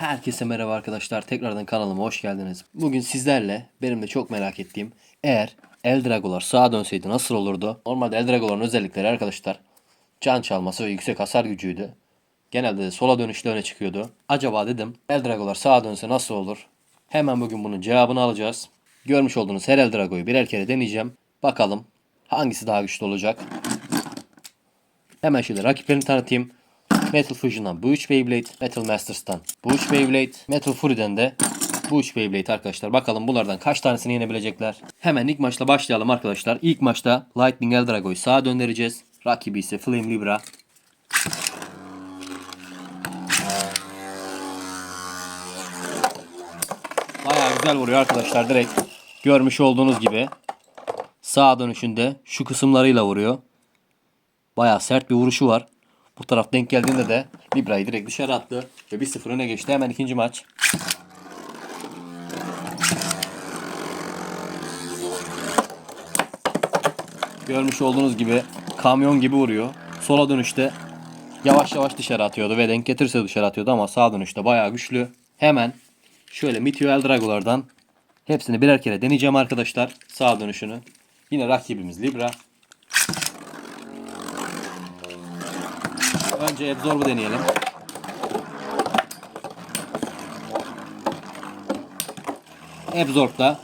Herkese merhaba arkadaşlar. Tekrardan kanalıma hoş geldiniz. Bugün sizlerle benim de çok merak ettiğim eğer Eldragolar sağa dönseydi nasıl olurdu? Normalde Eldragoların özellikleri arkadaşlar can çalması ve yüksek hasar gücüydü. Genelde de sola dönüşle öne çıkıyordu. Acaba dedim Eldragolar sağa dönse nasıl olur? Hemen bugün bunun cevabını alacağız. Görmüş olduğunuz her Eldrago'yu birer kere deneyeceğim. Bakalım hangisi daha güçlü olacak? Hemen şöyle rakiplerini tanıtayım. Metal Fusion'dan bu 3 Beyblade, Metal Masters'tan bu 3 Beyblade, Metal Fury'den de bu 3 Beyblade arkadaşlar. Bakalım bunlardan kaç tanesini yenebilecekler. Hemen ilk maçla başlayalım arkadaşlar. İlk maçta Lightning Eldrago'yu sağa döndüreceğiz. Rakibi ise Flame Libra. Bayağı güzel vuruyor arkadaşlar direkt. Görmüş olduğunuz gibi. Sağa dönüşünde şu kısımlarıyla vuruyor. Bayağı sert bir vuruşu var. Bu taraf denk geldiğinde de Libra'yı direkt dışarı attı. Ve 1-0 öne geçti. Hemen ikinci maç. Görmüş olduğunuz gibi kamyon gibi vuruyor. Sola dönüşte yavaş yavaş dışarı atıyordu ve denk getirse dışarı atıyordu ama sağ dönüşte bayağı güçlü. Hemen şöyle Meteor Eldrago'lardan hepsini birer kere deneyeceğim arkadaşlar. Sağ dönüşünü. Yine rakibimiz Libra. Önce Absorb'u deneyelim. Absorb'da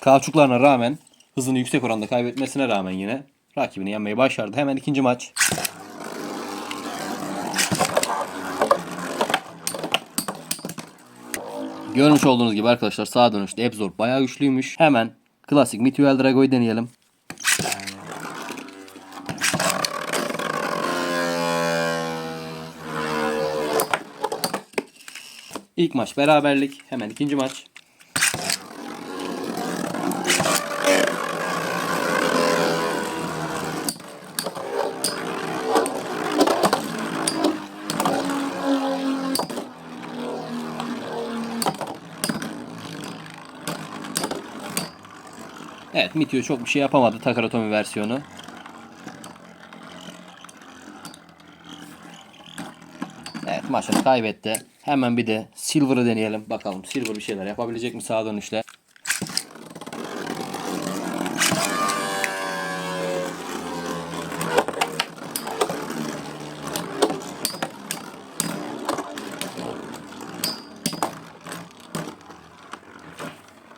kauçuklarına rağmen hızını yüksek oranda kaybetmesine rağmen yine rakibini yenmeyi başardı. Hemen ikinci maç. Görmüş olduğunuz gibi arkadaşlar sağa dönüşte Absorb bayağı güçlüymüş. Hemen klasik Meteor Drago'yu deneyelim. İlk maç beraberlik. Hemen ikinci maç. Evet Mitio çok bir şey yapamadı Takaratomi versiyonu. Evet maçını kaybetti. Hemen bir de Silver'ı deneyelim. Bakalım Silver bir şeyler yapabilecek mi sağa dönüşle.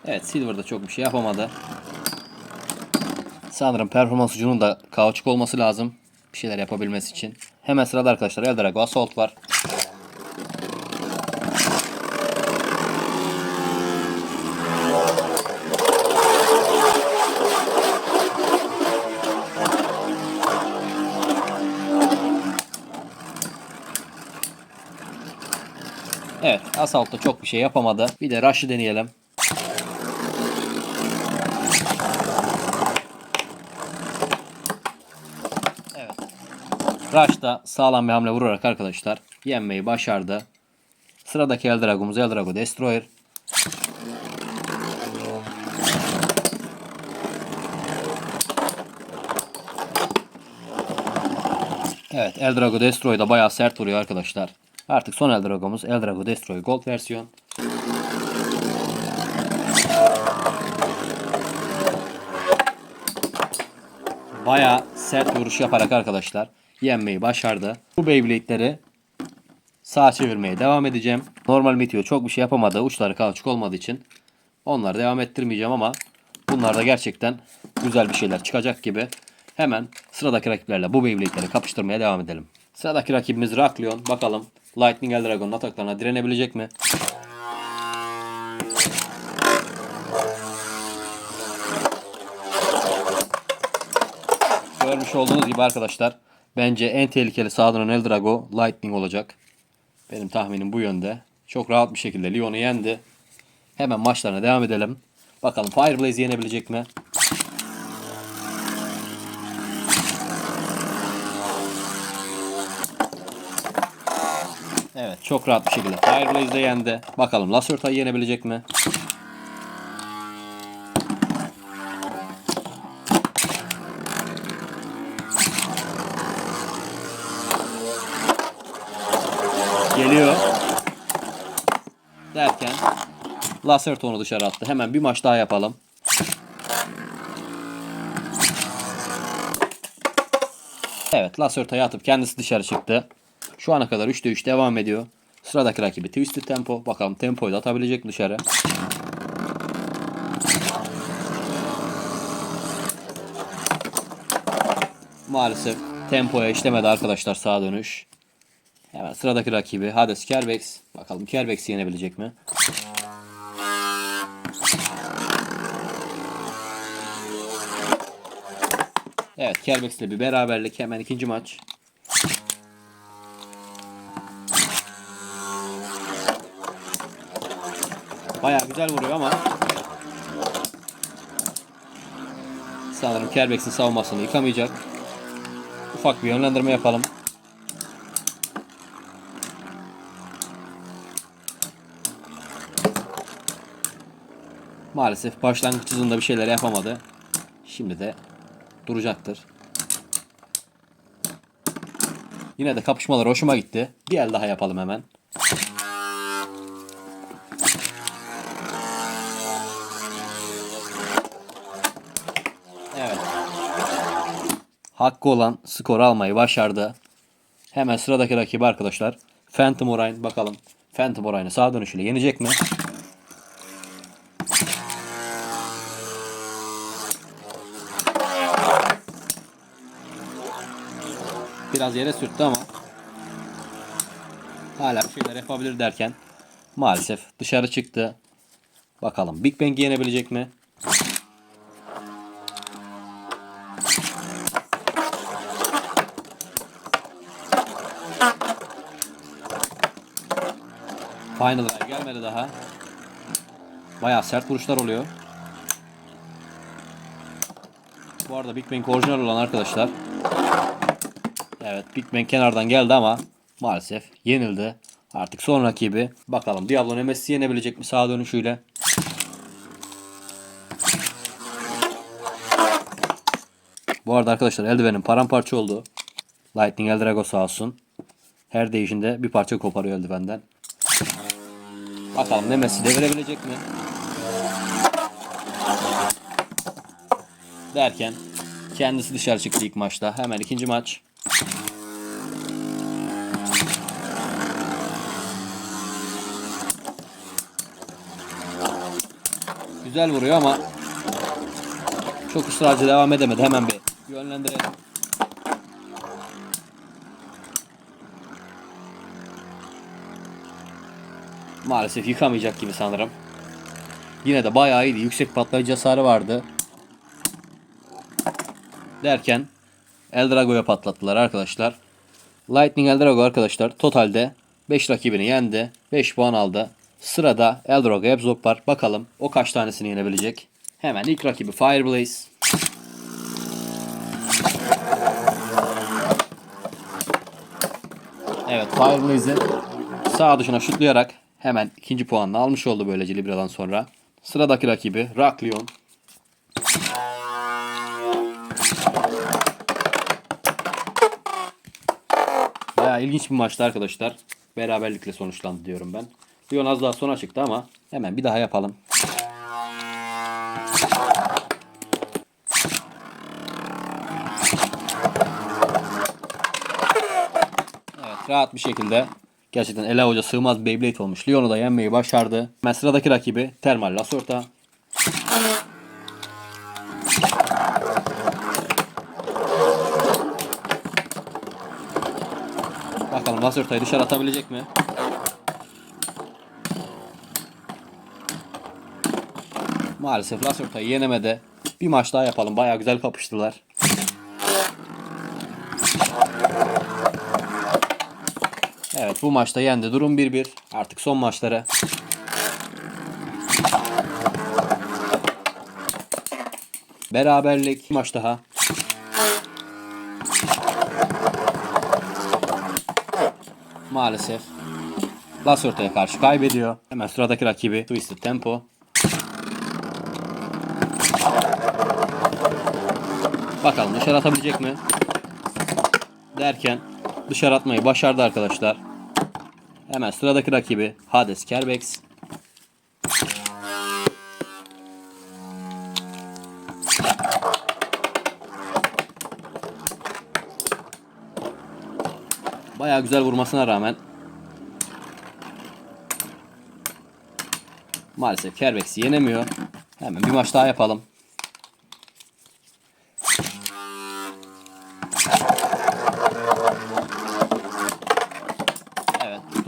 Evet Silver da çok bir şey yapamadı. Sanırım performans ucunun da kauçuk olması lazım. Bir şeyler yapabilmesi için. Hemen sırada arkadaşlar Eldrago Assault var. Evet Assault çok bir şey yapamadı. Bir de Rush'ı deneyelim. Evet. Rush da sağlam bir hamle vurarak arkadaşlar yenmeyi başardı. Sıradaki Eldrago'muz Eldrago Destroyer. Evet Eldrago Destroy da bayağı sert vuruyor arkadaşlar. Artık son Eldrago'muz Eldrago Destroy Gold versiyon. Bayağı sert vuruş yaparak arkadaşlar yenmeyi başardı. Bu Beyblade'leri sağa çevirmeye devam edeceğim. Normal Meteor çok bir şey yapamadı. Uçları kauçuk olmadığı için onları devam ettirmeyeceğim ama bunlarda gerçekten güzel bir şeyler çıkacak gibi. Hemen sıradaki rakiplerle bu Beyblade'leri kapıştırmaya devam edelim. Sıradaki rakibimiz Rakleon. Bakalım Lightning Eldragon'un ataklarına direnebilecek mi? Görmüş olduğunuz gibi arkadaşlar bence en tehlikeli sağlanan Eldrago Lightning olacak. Benim tahminim bu yönde. Çok rahat bir şekilde Lyon'u yendi. Hemen maçlarına devam edelim. Bakalım Fireblaze yenebilecek mi? Evet çok rahat bir şekilde Fireblaze de yendi. Bakalım Lacerta'yı yenebilecek mi? Geliyor. Derken Lacerta onu dışarı attı. Hemen bir maç daha yapalım. Evet Lacerta'yı atıp kendisi dışarı çıktı. Şu ana kadar 3'te 3 devam ediyor. Sıradaki rakibi Twisted Tempo. Bakalım tempoyu da atabilecek dışarı. Maalesef tempoya işlemedi arkadaşlar sağa dönüş. Hemen sıradaki rakibi Hades Kerbex. Bakalım Kerbex'i yenebilecek mi? Evet Kerbex'le bir beraberlik. Hemen ikinci maç. Baya güzel vuruyor ama sanırım Kerbex'in savunmasını yıkamayacak. Ufak bir yönlendirme yapalım. Maalesef başlangıç hızında bir şeyler yapamadı. Şimdi de duracaktır. Yine de kapışmalar hoşuma gitti. Bir el daha yapalım hemen. Hakkı olan skor almayı başardı. Hemen sıradaki rakibi arkadaşlar. Phantom Orion bakalım. Phantom Orion'ı sağ dönüşüyle yenecek mi? Biraz yere sürttü ama hala bir şeyler yapabilir derken maalesef dışarı çıktı. Bakalım Big Bang'i yenebilecek mi? Final Ray gelmedi daha. Bayağı sert vuruşlar oluyor. Bu arada Big Bang orijinal olan arkadaşlar. Evet Big Bang kenardan geldi ama maalesef yenildi. Artık son rakibi. Bakalım Diablo Nemesis'i yenebilecek mi sağ dönüşüyle? Bu arada arkadaşlar eldivenim paramparça oldu. Lightning Eldrago sağ olsun. Her değişinde bir parça koparıyor eldivenden. Bakalım Nemesis'i devirebilecek mi? Derken kendisi dışarı çıktı ilk maçta. Hemen ikinci maç. Güzel vuruyor ama çok ısrarcı devam edemedi. Hemen bir yönlendirelim. Maalesef yıkamayacak gibi sanırım. Yine de bayağı iyiydi. Yüksek patlayıcı hasarı vardı. Derken Eldrago'ya patlattılar arkadaşlar. Lightning Eldrago arkadaşlar totalde 5 rakibini yendi. 5 puan aldı. Sırada Eldrago Ebzok var. Bakalım o kaç tanesini yenebilecek. Hemen ilk rakibi Fireblaze. Evet Fireblaze'i sağ dışına şutlayarak hemen ikinci puanını almış oldu böylece Libra'dan sonra. Sıradaki rakibi Raklion. Bayağı ilginç bir maçtı arkadaşlar. Beraberlikle sonuçlandı diyorum ben. Lyon az daha sona çıktı ama hemen bir daha yapalım. Evet rahat bir şekilde gerçekten ele avuca sığmaz Beyblade olmuş. Lyon'u da yenmeyi başardı. Hemen sıradaki rakibi Thermal Lasorta. Bakalım Lasorta'yı dışarı atabilecek mi? Maalesef Lasorta'yı yenemedi. Bir maç daha yapalım. Bayağı güzel kapıştılar. Evet bu maçta yendi. Durum 1-1. Artık son maçları. Beraberlik. Bir maç daha. Maalesef. Lasorta'ya karşı kaybediyor. Hemen sıradaki rakibi Twisted Tempo. Bakalım dışarı atabilecek mi? Derken dışarı atmayı başardı arkadaşlar. Hemen sıradaki rakibi Hades Kerbex. Baya güzel vurmasına rağmen maalesef Kerbex'i yenemiyor. Hemen bir maç daha yapalım.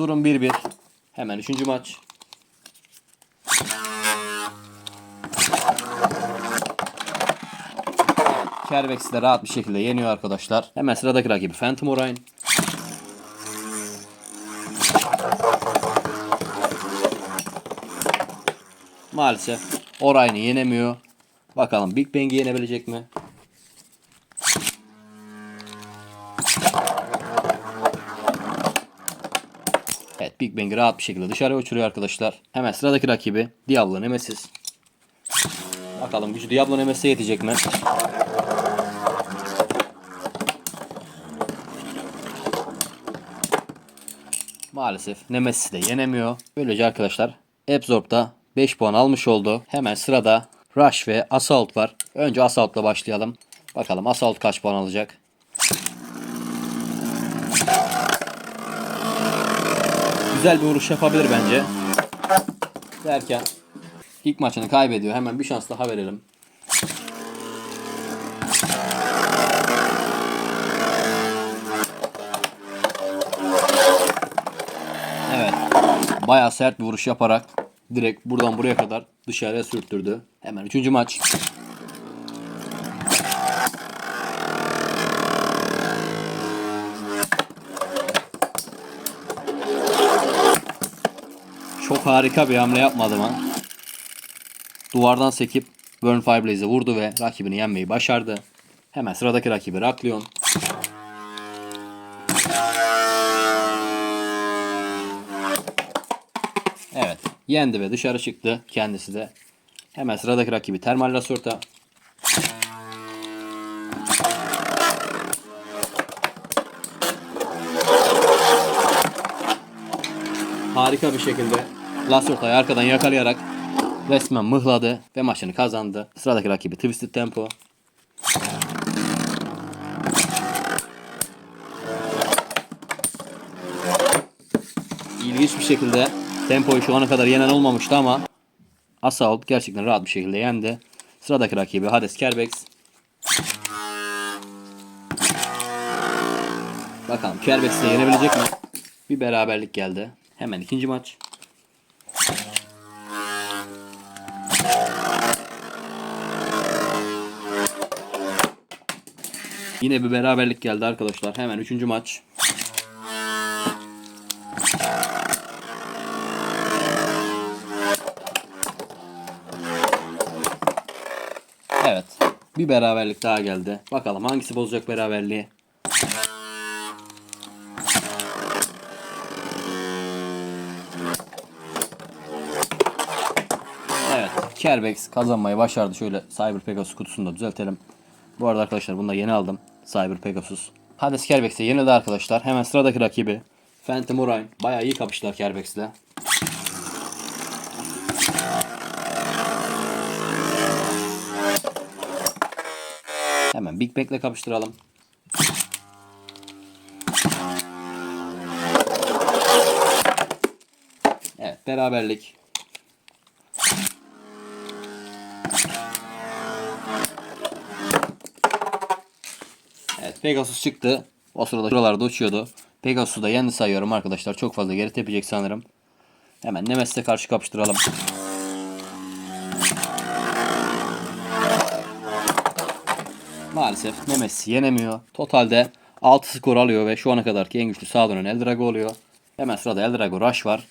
Durum 1-1. Hemen üçüncü maç. Kervex'i de rahat bir şekilde yeniyor arkadaşlar. Hemen sıradaki rakibi Phantom Orion. Maalesef Orion'u yenemiyor. Bakalım Big Bang'i yenebilecek mi? Big Bang'i rahat bir şekilde dışarıya uçuruyor arkadaşlar. Hemen sıradaki rakibi Diablo Nemesis. Bakalım gücü Diablo Nemesis'e yetecek mi? Maalesef Nemesis de yenemiyor. Böylece arkadaşlar Absorb'da 5 puan almış oldu. Hemen sırada Rush ve Assault var. Önce Assault'la başlayalım. Bakalım Assault kaç puan alacak? Güzel bir vuruş yapabilir bence. Derken ilk maçını kaybediyor. Hemen bir şans daha verelim. Evet. Bayağı sert bir vuruş yaparak direkt buradan buraya kadar dışarıya sürttürdü. Hemen üçüncü maç. Harika bir hamle yapmadı ama. Duvardan sekip Burn Fireblaze'e vurdu ve rakibini yenmeyi başardı. Hemen sıradaki rakibi Raklion. Evet. Yendi ve dışarı çıktı kendisi de. Hemen sıradaki rakibi Thermal Lasorta. Harika bir şekilde Lasorta'yı arkadan yakalayarak resmen mıhladı ve maçını kazandı. Sıradaki rakibi Twisted Tempo. İlginç bir şekilde tempoyu şu ana kadar yenen olmamıştı ama Assault gerçekten rahat bir şekilde yendi. Sıradaki rakibi Hades Kerbex. Bakalım Kerbex de yenebilecek mi? Bir beraberlik geldi. Hemen ikinci maç. Yine bir beraberlik geldi arkadaşlar. Hemen üçüncü maç. Evet. Bir beraberlik daha geldi. Bakalım hangisi bozacak beraberliği. Kerbex kazanmayı başardı. Şöyle Cyber Pegasus kutusunu da düzeltelim. Bu arada arkadaşlar bunu da yeni aldım. Cyber Pegasus. Hades Kerbex'e yenildi arkadaşlar. Hemen sıradaki rakibi Phantom Orion. Bayağı iyi kapıştılar Kerbex'le. Hemen Big Bang'le kapıştıralım. Evet beraberlik. Evet Pegasus çıktı. O sırada şuralarda uçuyordu. Pegasus'u da yendi sayıyorum arkadaşlar. Çok fazla geri tepecek sanırım. Hemen Nemesis'e karşı kapıştıralım. Maalesef Nemesis yenemiyor. Totalde 6 skor alıyor ve şu ana kadarki en güçlü sağ dönen Eldrago oluyor. Hemen sırada Eldrago Rush var.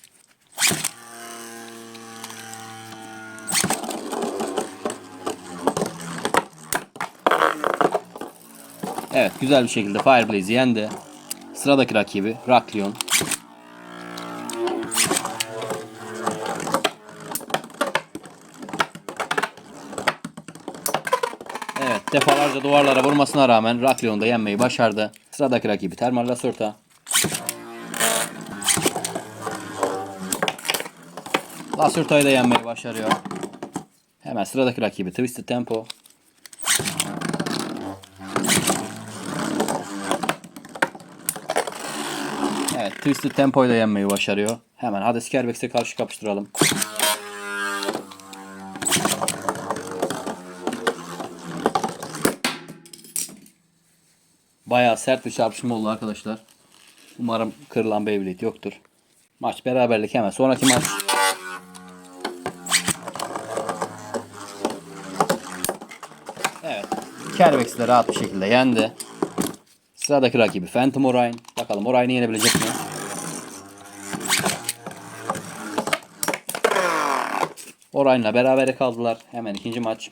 Güzel bir şekilde Fireblaze'i yendi. Sıradaki rakibi Raklion. Evet defalarca duvarlara vurmasına rağmen Raklion da yenmeyi başardı. Sıradaki rakibi Thermal Lasorta. Lasorta'yı da yenmeyi başarıyor. Hemen sıradaki rakibi Twisted Tempo. Twisted Tempo'yu da yenmeyi başarıyor. Hemen Hades Kerbex'e karşı kapıştıralım. Bayağı sert bir çarpışma oldu arkadaşlar. Umarım kırılan Beyblade yoktur. Maç beraberlik hemen. Sonraki maç. Evet. Kerbex'i de rahat bir şekilde yendi. Sıradaki rakibi Phantom Orion. Bakalım Orion'u yenebilecek mi? Orion'la berabere kaldılar. Hemen ikinci maç.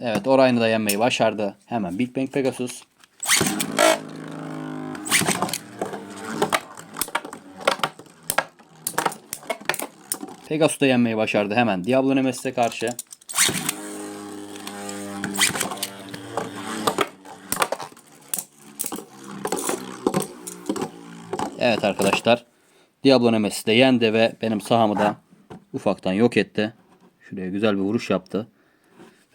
Evet Orion'u da yenmeyi başardı. Hemen Big Bang Pegasus. Pegasus da yenmeyi başardı hemen Diablo Nemesis'e karşı. Evet arkadaşlar. Diablo Nemesis de yendi ve benim sahamı da ufaktan yok etti. Şuraya güzel bir vuruş yaptı.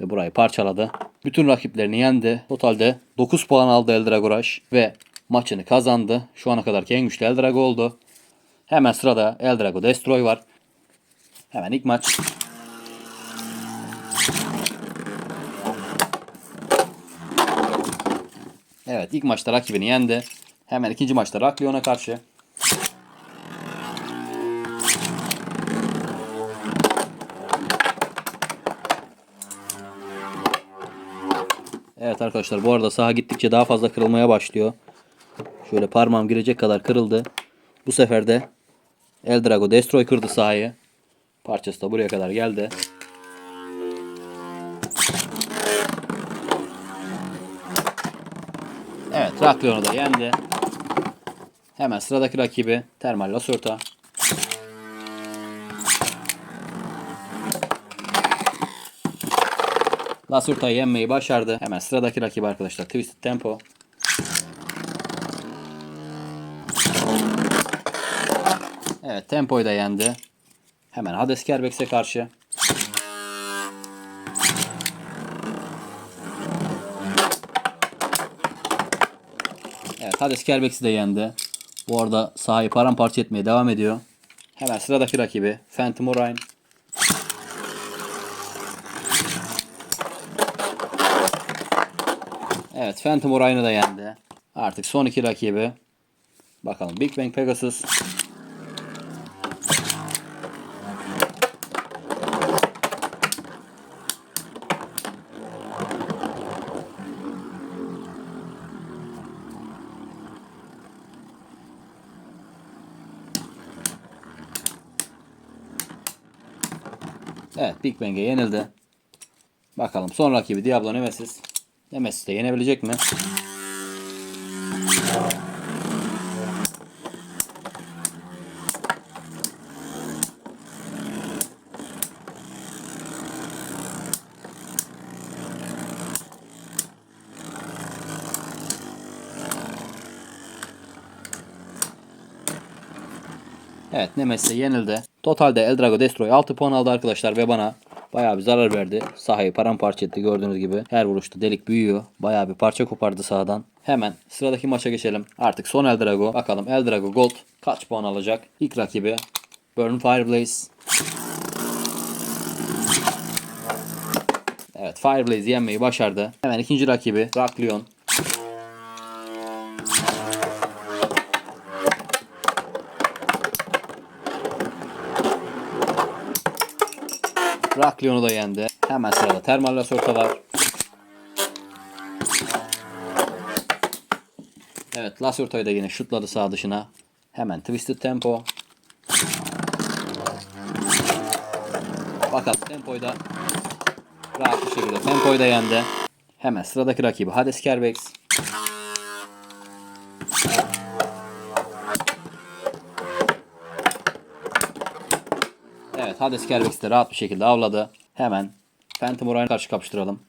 Ve burayı parçaladı. Bütün rakiplerini yendi. Totalde 9 puan aldı Eldrago Rush ve maçını kazandı. Şu ana kadarki en güçlü Eldrago oldu. Hemen sırada Eldrago Destroy var. Hemen ilk maç. Evet ilk maçta rakibini yendi. Hemen ikinci maçta Raklion'a karşı. Evet arkadaşlar bu arada saha gittikçe daha fazla kırılmaya başlıyor. Şöyle parmağım girecek kadar kırıldı. Bu sefer de Eldrago Destroy kırdı sahayı. Parçası da buraya kadar geldi. Evet Raklion'u da yendi. Hemen sıradaki rakibi Thermal Lasurta. Lasurta'yı yenmeyi başardı. Hemen sıradaki rakibi arkadaşlar Twisted Tempo. Evet Tempo'yu da yendi. Hemen Hades Kerbex'e karşı. Evet Hades Kerbex'i de yendi. Bu arada sahayı paramparça etmeye devam ediyor. Hemen sıradaki rakibi Phantom Orion. Evet Phantom Orion'u da yendi. Artık son iki rakibi. Bakalım Big Bang Pegasus. Evet Big Bang'e yenildi. Bakalım son rakibi Diablo Nemesis. Nemesis de yenebilecek mi? Evet Nemesis'e yenildi. Totalde Eldrago Destroy 6 puan aldı arkadaşlar ve bana bayağı bir zarar verdi. Sahayı paramparça etti gördüğünüz gibi. Her vuruşta delik büyüyor. Bayağı bir parça kopardı sahadan. Hemen sıradaki maça geçelim. Artık son Eldrago. Bakalım Eldrago Gold kaç puan alacak? İlk rakibi Burn Fireblaze. Evet Fireblaze yenmeyi başardı. Hemen ikinci rakibi Raklion. Raklion'u da yendi. Hemen sırada Thermal Lasorta var. Evet Lasorta'yı da yine şutladı sağ dışına. Hemen Twisted Tempo. Bakalım Tempo'yu da rahat bir şekilde Tempo'yu da yendi. Hemen sıradaki rakibi Hades Kerbex. Evet Hades Kerbex de rahat bir şekilde avladı. Hemen Phantom Orion'a karşı kapıştıralım.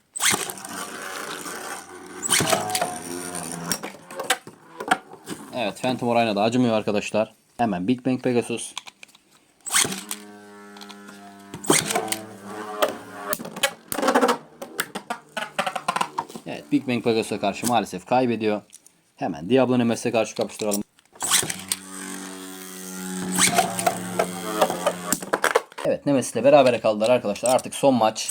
Evet Phantom Orion'a da acımıyor arkadaşlar. Hemen Big Bang Pegasus. Lightning Pegasus'a karşı maalesef kaybediyor. Hemen Diablo Nemes'e karşı kapıştıralım. Evet Nemesis'le berabere kaldılar arkadaşlar. Artık son maç.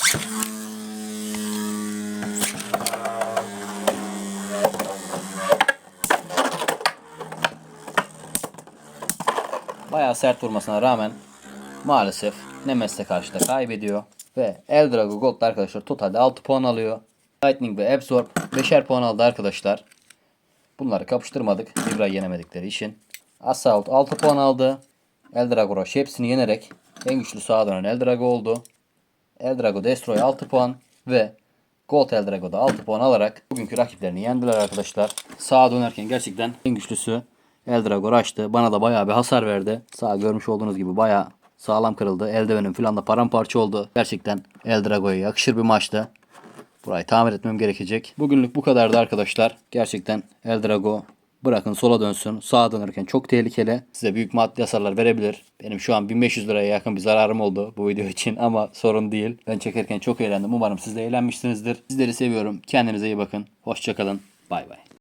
Bayağı sert vurmasına rağmen maalesef Nemesis'e karşı da kaybediyor. Ve Eldrago Gold arkadaşlar totalde 6 puan alıyor. Lightning ve Absorb 5'er puan aldı arkadaşlar. Bunları kapıştırmadık. Libra'yı yenemedikleri için. Assault 6 puan aldı. Eldrago Rush hepsini yenerek en güçlü sağa dönen Eldrago oldu. Eldrago Destroy 6 puan ve Gold Eldrago da 6 puan alarak bugünkü rakiplerini yendiler arkadaşlar. Sağa dönerken gerçekten en güçlüsü Eldrago Rush'tı. Bana da bayağı bir hasar verdi. Sağ görmüş olduğunuz gibi bayağı sağlam kırıldı. Eldivenim falan da paramparça oldu. Gerçekten Eldrago'ya yakışır bir maçtı. Burayı tamir etmem gerekecek. Bugünlük bu kadardı arkadaşlar. Gerçekten Eldrago bırakın sola dönsün. Sağa dönerken çok tehlikeli. Size büyük maddi hasarlar verebilir. Benim şu an 1500 liraya yakın bir zararım oldu bu video için ama sorun değil. Ben çekerken çok eğlendim. Umarım siz de eğlenmişsinizdir. Sizleri seviyorum. Kendinize iyi bakın. Hoşçakalın. Bay bay.